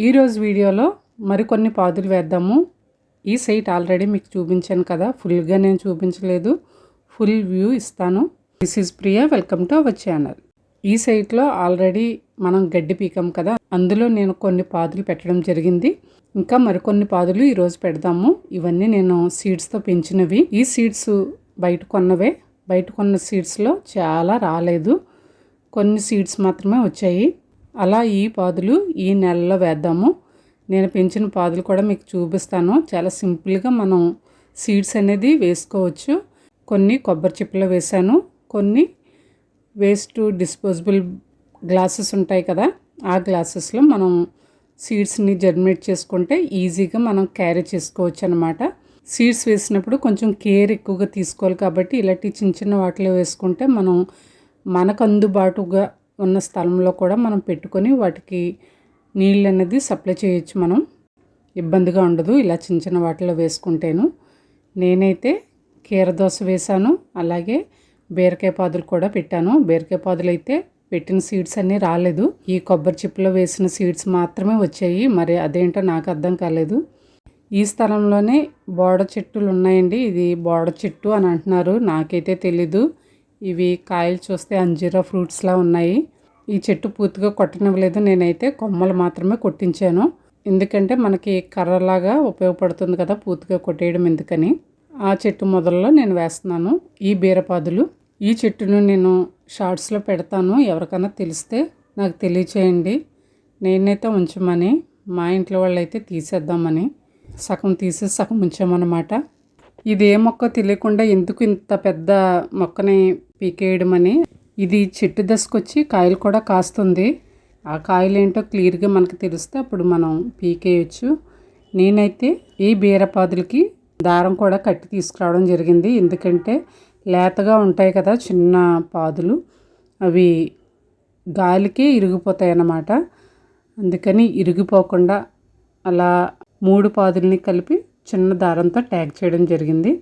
ఈరోజు వీడియోలో మరికొన్ని పాదులు వేద్దాము. ఈ సైట్ ఆల్రెడీ మీకు చూపించాను కదా. ఫుల్గా నేను చూపించలేదు. ఫుల్ వ్యూ ఇస్తాను. This is Priya. Welcome to our channel. ఈ సైట్లో ఆల్రెడీ మనం గడ్డి పీకాం కదా. అందులో నేను కొన్ని పాదులు పెట్టడం జరిగింది. ఇంకా మరికొన్ని పాదులు ఈరోజు పెడదాము. ఇవన్నీ నేను సీడ్స్తో పెంచినవి. ఈ సీడ్స్ బయట కొన్నవే. బయట కొన్న సీడ్స్లో చాలా రాలేదు. కొన్ని సీడ్స్ మాత్రమే వచ్చాయి. అలా ఈ పాదులు ఈ నెలలో వేద్దాము. నేను పెంచిన పాదులు కూడా మీకు చూపిస్తాను. చాలా సింపుల్గా మనం సీడ్స్ అనేది వేసుకోవచ్చు. కొన్ని కొబ్బరి చిప్పలో వేసాను. కొన్ని వేస్ట్ డిస్పోజబుల్ గ్లాసెస్ ఉంటాయి కదా ఆ గ్లాసెస్లో మనం సీడ్స్ని జర్మినేట్ చేసుకుంటే ఈజీగా మనం క్యారీ చేసుకోవచ్చు అనమాట సీడ్స్ వేసినప్పుడు కొంచెం కేర్ ఎక్కువగా తీసుకోవాలి కాబట్టి ఇలాంటి చిన్న చిన్న వాటిలో వేసుకుంటే మనం మనకు అందుబాటుగా ఉన్న స్థలంలో కూడా మనం పెట్టుకొని వాటికి నీళ్ళు అనేది సప్లై చేయొచ్చు మనం. ఇబ్బందిగా ఉండదు ఇలా చిన్న చిన్న వాటిలో వేసుకుంటేను. నేనైతే కీరదోస వేశాను అలాగే బీరకాయ పాదులు కూడా పెట్టాను. బీరకాయ పాదులు అయితే పెట్టిన సీడ్స్ అన్నీ రాలేదు. ఈ కొబ్బరి చిప్పులో వేసిన సీడ్స్ మాత్రమే వచ్చాయి. మరి అదేంటో నాకు అర్థం కాలేదు. ఈ స్థలంలోనే బోడ చెట్టులు ఉన్నాయండి. ఇది బోడ చెట్టు అని అంటున్నారు. నాకైతే తెలీదు. ఇవి కాయలు చూస్తే అంజీరా ఫ్రూట్స్లా ఉన్నాయి. ఈ చెట్టు పూర్తిగా కొట్టనివ్వలేదు. నేనైతే కొమ్మలు మాత్రమే కొట్టించాను. ఎందుకంటే మనకి కర్రలాగా ఉపయోగపడుతుంది కదా పూర్తిగా కొట్టేయడం ఎందుకని. ఆ చెట్టు మొదల్లో నేను వేస్తున్నాను. ఈ బీరపాదులు. ఈ చెట్టును నేను షార్ట్స్లో పెడతాను. ఎవరికైనా తెలిస్తే నాకు తెలియచేయండి. నేనైతే ఉంచమని మా ఇంట్లో వాళ్ళు అయితే తీసేద్దామని. సగం తీసేసి సగం ఉంచామన్నమాట. ఇది ఏ మొక్క తెలియకుండా ఎందుకు ఇంత పెద్ద మొక్కని పీకేయడం అని ఇది చెట్టు దశకొచ్చి కాయలు కూడా కాస్తుంది. ఆ కాయలు ఏంటో క్లియర్గా మనకు తెలిస్తే అప్పుడు మనం పీకేయచ్చు. నేనైతే ఈ బీరపాదులకి దారం కూడా కట్టి తీసుకురావడం జరిగింది. ఎందుకంటే లేతగా ఉంటాయి కదా చిన్న పాదులు అవి గాలికి ఇరిగిపోతాయి అన్నమాట అందుకని ఇరిగిపోకుండా అలా మూడు పాదుల్ని కలిపి చిన్న దారంతో ట్యాగ్ చేయడం జరిగింది.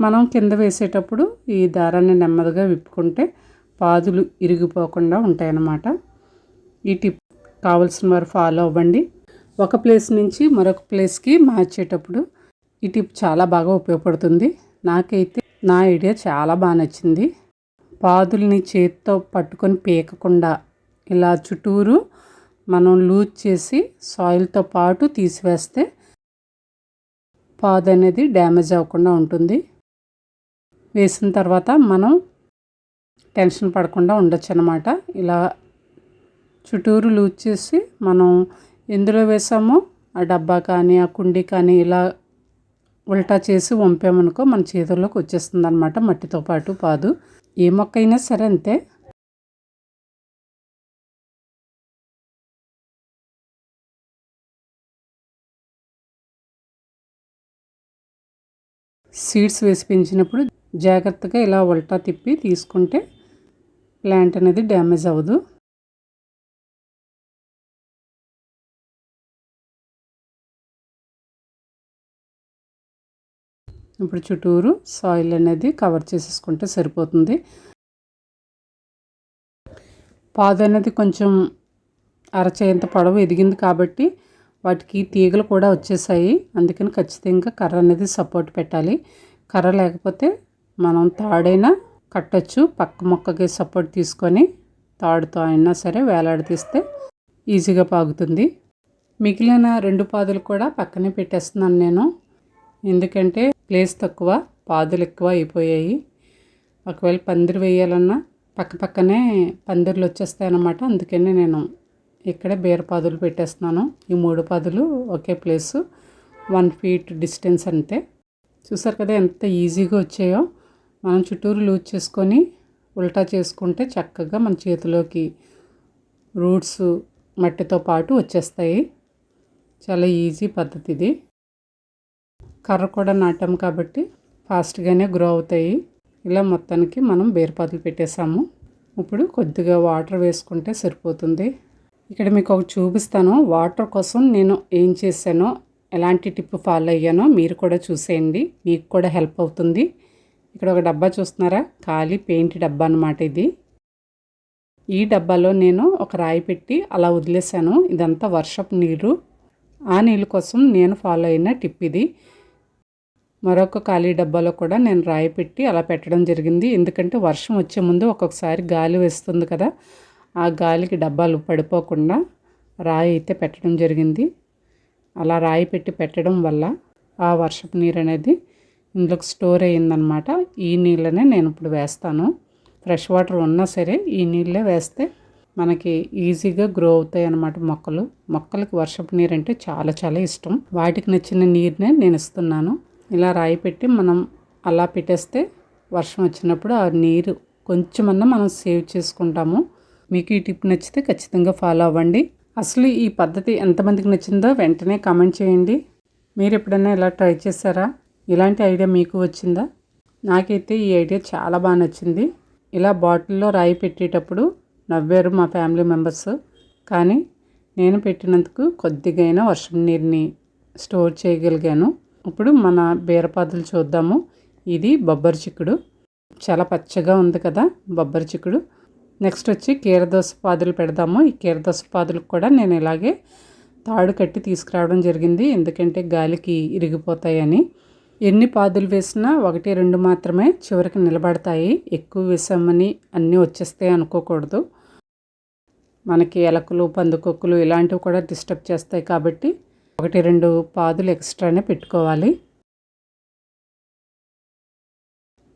మనం కింద వేసేటప్పుడు ఈ దారాన్ని నెమ్మదిగా విప్పుకుంటే పాదులు ఇరిగిపోకుండా ఉంటాయన్నమాట. ఈ టిప్ కావలసిన వారు ఫాలో అవ్వండి. ఒక ప్లేస్ నుంచి మరొక ప్లేస్కి మార్చేటప్పుడు ఈ టిప్ చాలా బాగా ఉపయోగపడుతుంది. నాకైతే నా ఐడియా చాలా బాగా నచ్చింది. పాదుల్ని చేతితో పట్టుకొని పీకకుండా ఇలా చుట్టూరు మనం లూజ్ చేసి సాయిల్తో పాటు తీసివేస్తే పాదు అనేది డ్యామేజ్ అవ్వకుండా ఉంటుంది. వేసిన తర్వాత మనం టెన్షన్ పడకుండా ఉండొచ్చు అనమాట ఇలా చుట్టూరు లూజ్ చేసి మనం ఎందులో వేసామో ఆ డబ్బా కానీ ఆ కుండీ కానీ ఇలా ఉల్టా చేసి వంపామనుకో మన చేతుల్లోకి వచ్చేస్తుంది అనమాట మట్టితో పాటు పాదు. ఏ మొక్క అయినా సరే అంతే. సీడ్స్ వేసి పెంచినప్పుడు జాగ్రత్తగా ఇలా ఉల్టా తిప్పి తీసుకుంటే ప్లాంట్ అనేది డ్యామేజ్ అవ్వదు. ఇప్పుడు చుట్టూరు సాయిల్ అనేది కవర్ చేసేసుకుంటే సరిపోతుంది. పాదు అనేది కొంచెం అరచేంత పొడవు ఎదిగింది కాబట్టి వాటికి తీగలు కూడా వచ్చేసాయి. అందుకని ఖచ్చితంగా కర్ర అనేది సపోర్ట్ పెట్టాలి. కర్ర లేకపోతే మనం తాడైనా కట్టచ్చు. పక్క మొక్కకి సపోర్ట్ తీసుకొని తాడుతో అయినా సరే వేలాడదీస్తే ఈజీగా పాగుతుంది. మిగిలిన రెండు పాదులు కూడా పక్కనే పెట్టేస్తున్నాను నేను. ఎందుకంటే ప్లేస్ తక్కువ పాదులు ఎక్కువ అయిపోయాయి. ఒకవేళ పందిరి వేయాలన్నా పక్క పక్కనే పందిర్లు వచ్చేస్తాయి అన్నమాట అందుకని నేను ఇక్కడే బీర పాదులు పెట్టేస్తున్నాను. ఈ మూడు పాదులు ఒకే ప్లేసు. వన్ ఫీట్ డిస్టెన్స్ అంతే. చూసారు కదా ఎంత ఈజీగా వచ్చాయో. మనం చుట్టూరు లూజ్ చేసుకొని ఉల్టా చేసుకుంటే చక్కగా మన చేతిలోకి రూట్స్ మట్టితో పాటు వచ్చేస్తాయి. చాలా ఈజీ పద్ధతి ఇది. కర్ర కూడా నాటాం కాబట్టి ఫాస్ట్గానే గ్రో అవుతాయి. ఇలా మొత్తానికి మనం బీరపాదులు పెట్టేసాము ఇప్పుడు కొద్దిగా వాటర్ వేసుకుంటే సరిపోతుంది. ఇక్కడ మీకు ఒకటి చూపిస్తాను. వాటర్ కోసం నేను ఏం చేశానో ఎలాంటి టిప్ ఫాలో అయ్యానో మీరు కూడా చూసేయండి. మీకు కూడా హెల్ప్ అవుతుంది. ఇక్కడ ఒక డబ్బా చూస్తున్నారా? ఖాళీ పెయింట్ డబ్బా అనమాట ఇది. ఈ డబ్బాలో నేను ఒక ఒక రాయి పెట్టి అలా వదిలేశాను. ఇదంతా వర్షపు నీరు. ఆ నీళ్ళ కోసం నేను ఫాలో అయిన టిప్ ఇది. మరొక ఖాళీ డబ్బాలో కూడా నేను రాయి పెట్టి అలా పెట్టడం జరిగింది. ఎందుకంటే వర్షం వచ్చే ముందు ఒక్కొక్కసారి గాలి వేస్తుంది కదా. ఆ గాలికి డబ్బాలు పడిపోకుండా రాయి అయితే పెట్టడం జరిగింది. అలా రాయి పెట్టి పెట్టడం వల్ల ఆ వర్షపు నీరు అనేది ఇందులోకి స్టోర్ అయ్యిందనమాట ఈ నీళ్ళనే నేను ఇప్పుడు వేస్తాను. ఫ్రెష్ వాటర్ ఉన్నా సరే ఈ నీళ్ళే వేస్తే మనకి ఈజీగా గ్రో అవుతాయి అన్నమాట మొక్కలు. మొక్కలకి వర్షపు నీరు అంటే చాలా చాలా ఇష్టం. వాటికి నచ్చిన నీరునే నేను ఇస్తున్నాను. ఇలా రాయి పెట్టి మనం అలా పెట్టేస్తే వర్షం వచ్చినప్పుడు ఆ నీరు కొంచెమన్నా మనం సేవ్ చేసుకుంటాము. మీకు ఈ టిప్ నచ్చితే ఖచ్చితంగా ఫాలో అవ్వండి. అసలు ఈ పద్ధతి ఎంతమందికి నచ్చిందో వెంటనే కామెంట్ చేయండి. మీరు ఎప్పుడైనా ఇలా ట్రై చేశారా? ఇలాంటి ఐడియా మీకు వచ్చిందా? నాకైతే ఈ ఐడియా చాలా బాగా నచ్చింది. ఇలా బాటిల్లో రాయి పెట్టేటప్పుడు నవ్వారు మా ఫ్యామిలీ మెంబర్స్. కానీ నేను పెట్టినందుకు కొద్దిగైనా వర్షం నీరుని స్టోర్ చేయగలిగాను. ఇప్పుడు మన బీరపాదులు చూద్దాము. ఇది బొబ్బరి చిక్కుడు. చాలా పచ్చగా ఉంది కదా బొబ్బరి చిక్కుడు. నెక్స్ట్ వచ్చి కీరదోస పాదులు పెడదాము. ఈ కీరదోస పాదులకు కూడా నేను ఇలాగే తాడు కట్టి తీసుకురావడం జరిగింది. ఎందుకంటే గాలికి ఇరిగిపోతాయని. ఎన్ని పాదులు వేసినా ఒకటి రెండు మాత్రమే చివరికి నిలబడతాయి. ఎక్కువ వేసామని అన్నీ వచ్చేస్తాయి అనుకోకూడదు. మనకి ఎలకలు పందుకొక్కులు ఇలాంటివి కూడా డిస్టర్బ్ చేస్తాయి కాబట్టి ఒకటి రెండు పాదులు ఎక్స్ట్రానే పెట్టుకోవాలి.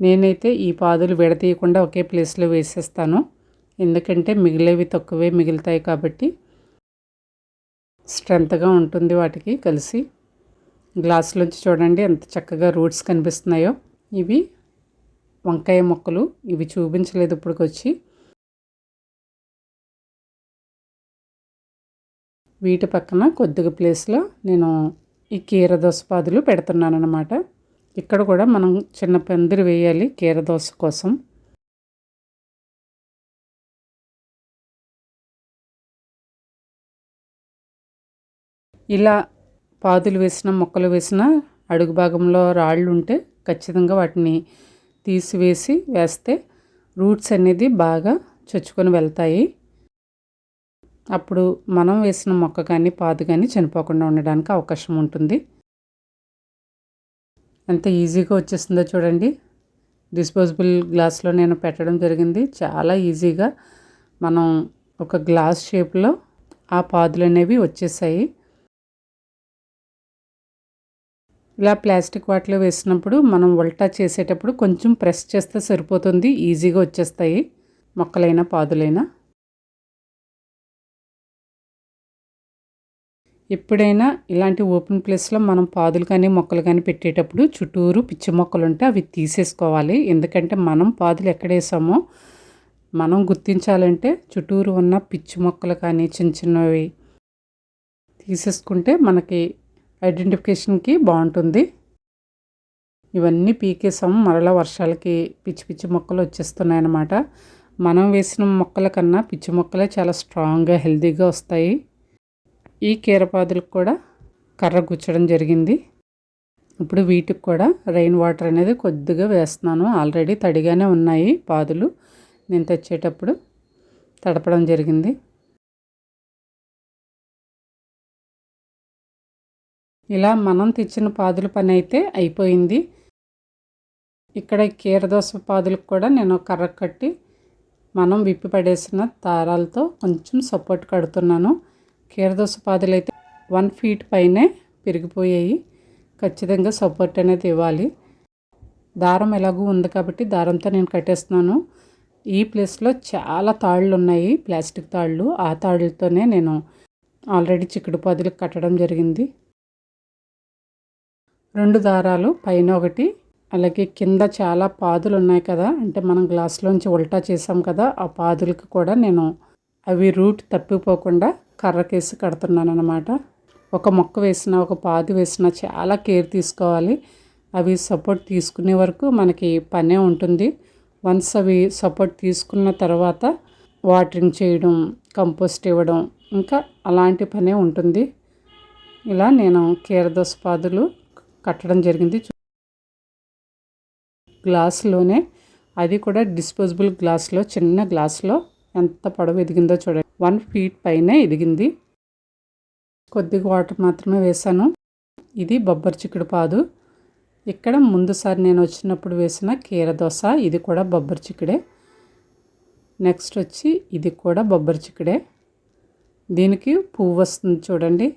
నేనైతే ఈ పాదులు విడతీయకుండా ఒకే ప్లేస్లో వేసేస్తాను. ఎందుకంటే మిగిలేవి తక్కువే మిగులుతాయి కాబట్టి స్ట్రెంత్గా ఉంటుంది వాటికి కలిసి. గ్లాసులోంచి చూడండి ఎంత చక్కగా రూట్స్ కనిపిస్తున్నాయో. ఇవి వంకాయ మొక్కలు. ఇవి చూపించలేదు ఇప్పటికొచ్చి. వీటి పక్కన కొద్దిగా ప్లేస్లో నేను ఈ కీర దోసపాదులు పెడుతున్నాను అనమాట ఇక్కడ కూడా మనం చిన్న పందిరి వేయాలి కీర దోస కోసం. ఇలా పాదులు వేసిన మొక్కలు వేసిన అడుగు భాగంలో రాళ్ళు ఉంటే ఖచ్చితంగా వాటిని తీసివేసి వేస్తే రూట్స్ అనేది బాగా చొచ్చుకొని వెళ్తాయి. అప్పుడు మనం వేసిన మొక్క కానీ పాదు కానీ చనిపోకుండా ఉండడానికి అవకాశం ఉంటుంది. ఎంత ఈజీగా వచ్చేస్తుందో చూడండి. డిస్పోజబుల్ గ్లాస్లో నేను పెట్టడం జరిగింది. చాలా ఈజీగా మనం ఒక గ్లాస్ షేప్లో ఆ పాదులు అనేవి వచ్చేసాయి. ఇలా ప్లాస్టిక్ వాటిలో వేసినప్పుడు మనం ఉల్టా చేసేటప్పుడు కొంచెం ప్రెస్ చేస్తే సరిపోతుంది ఈజీగా వచ్చేస్తాయి మొక్కలైనా పాదులైనా. ఎప్పుడైనా ఇలాంటి ఓపెన్ ప్లేస్లో మనం పాదులు కానీ మొక్కలు కానీ పెట్టేటప్పుడు చుట్టూరు పిచ్చి మొక్కలు ఉంటే అవి తీసేసుకోవాలి. ఎందుకంటే మనం పాదులు ఎక్కడ వేసామో మనం గుర్తించాలంటే చుట్టూరు ఉన్న పిచ్చి మొక్కలు కానీ చిన్న చిన్నవి తీసేసుకుంటే మనకి ఐడెంటిఫికేషన్కి బాగుంటుంది. ఇవన్నీ పీకేసాం మరలా వర్షాలకి పిచ్చి పిచ్చి మొక్కలు వచ్చేస్తున్నాయి అన్నమాట మనం వేసిన మొక్కల కన్నా పిచ్చి మొక్కలే చాలా స్ట్రాంగ్గా హెల్తీగా వస్తాయి. ఈ కీరపాదులకు కూడా కర్ర గుచ్చడం జరిగింది. ఇప్పుడు వీటికి కూడా రెయిన్ వాటర్ అనేది కొద్దిగా వేస్తున్నాను. ఆల్రెడీ తడిగానే ఉన్నాయి పాదులు. నేను తెచ్చేటప్పుడు తడపడం జరిగింది. ఇలా మనం తెచ్చిన పాదుల పని అయితే అయిపోయింది. ఇక్కడ కీరదోస పాదులకు కూడా నేను కర్ర కట్టి మనం విప్పి పడేసిన దారాలతో కొంచెం సపోర్ట్ కడుతున్నాను. కీరదోస పాదులు అయితే వన్ ఫీట్ పైనే పెరిగిపోయాయి. ఖచ్చితంగా సపోర్ట్ అనేది ఇవ్వాలి. దారం ఎలాగూ ఉంది కాబట్టి దారంతో నేను కట్టేస్తున్నాను. ఈ ప్లేస్లో చాలా తాళ్ళు ఉన్నాయి. ప్లాస్టిక్ తాళ్ళు. ఆ తాళ్ళతోనే నేను ఆల్రెడీ చిక్కుడు పాదులకు కట్టడం జరిగింది. రెండు దారాలు పైన ఒకటి. అలాగే కింద చాలా పాదులు ఉన్నాయి కదా. అంటే మనం గ్లాస్లోంచి ఉల్టా చేసాం కదా ఆ పాదులకు కూడా నేను అవి రూట్ తప్పిపోకుండా కర్రకేసి కడుతున్నాను అనమాట ఒక మొక్క వేసిన ఒక పాదు వేసిన చాలా కేర్ తీసుకోవాలి. అవి సపోర్ట్ తీసుకునే వరకు మనకి పనే ఉంటుంది. వన్స్ అవి సపోర్ట్ తీసుకున్న తర్వాత వాటరింగ్ చేయడం కంపోస్ట్ ఇవ్వడం ఇంకా అలాంటి పనే ఉంటుంది. ఇలా నేను కీరదోస పాదులు కట్టడం జరిగింది. గ్లాస్లోనే అది కూడా డిస్పోజబుల్ గ్లాస్లో చిన్న గ్లాస్లో ఎంత పొడవు ఎదిగిందో చూడండి. వన్ ఫీట్ పైనే ఎదిగింది. కొద్దిగా వాటర్ మాత్రమే వేసాను ఇది బొబ్బరి చిక్కుడు పాదు. ఇక్కడ ముందుసారి నేను వచ్చినప్పుడు వేసిన కీర దోశ ఇది కూడా బొబ్బరి చిక్కుడే. నెక్స్ట్ వచ్చి ఇది కూడా బొబ్బరి చిక్కుడే. దీనికి పువ్వు వస్తుంది చూడండి.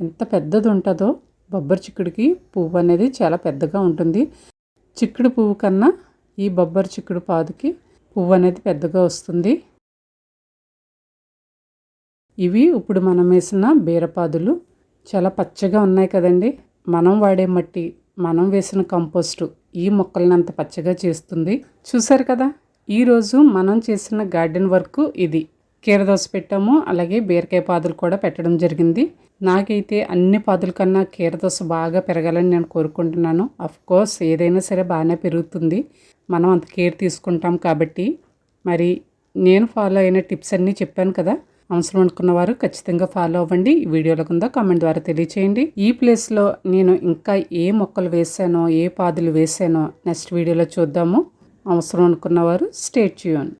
ఎంత పెద్దది ఉంటుందో. బొబ్బరి చిక్కుడికి పువ్వు అనేది చాలా పెద్దగా ఉంటుంది. చిక్కుడు పువ్వు కన్నా ఈ బొబ్బరి చిక్కుడు పాదుకి పువ్వు అనేది పెద్దగా వస్తుంది. ఇవి ఇప్పుడు మనం వేసిన బీరపాదులు చాలా పచ్చగా ఉన్నాయి కదండి. మనం వాడే మట్టి మనం వేసిన కంపోస్టు ఈ మొక్కల్ని అంత పచ్చగా చేస్తుంది. చూసారు కదా? ఈరోజు మనం చేసిన గార్డెన్ వర్క్ ఇది. కీరదోస పెట్టాము అలాగే బీరకాయ పాదులు కూడా పెట్టడం జరిగింది. నాకైతే అన్ని పాదుల కన్నా కీరదోస బాగా పెరగాలని నేను కోరుకుంటున్నాను. అఫ్ కోర్స్ ఏదైనా సరే బాగానే పెరుగుతుంది. మనం అంత కేర్ తీసుకుంటాం కాబట్టి. మరి నేను ఫాలో అయిన టిప్స్ అన్నీ చెప్పాను కదా. అవసరం అనుకున్న వారు ఖచ్చితంగా ఫాలో అవ్వండి. ఈ వీడియోల కింద కామెంట్ ద్వారా తెలియచేయండి. ఈ ప్లేస్లో నేను ఇంకా ఏ మొక్కలు వేసానో ఏ పాదులు వేసానో నెక్స్ట్ వీడియోలో చూద్దాము. అవసరం అనుకున్నవారు స్టేట్ చేయండి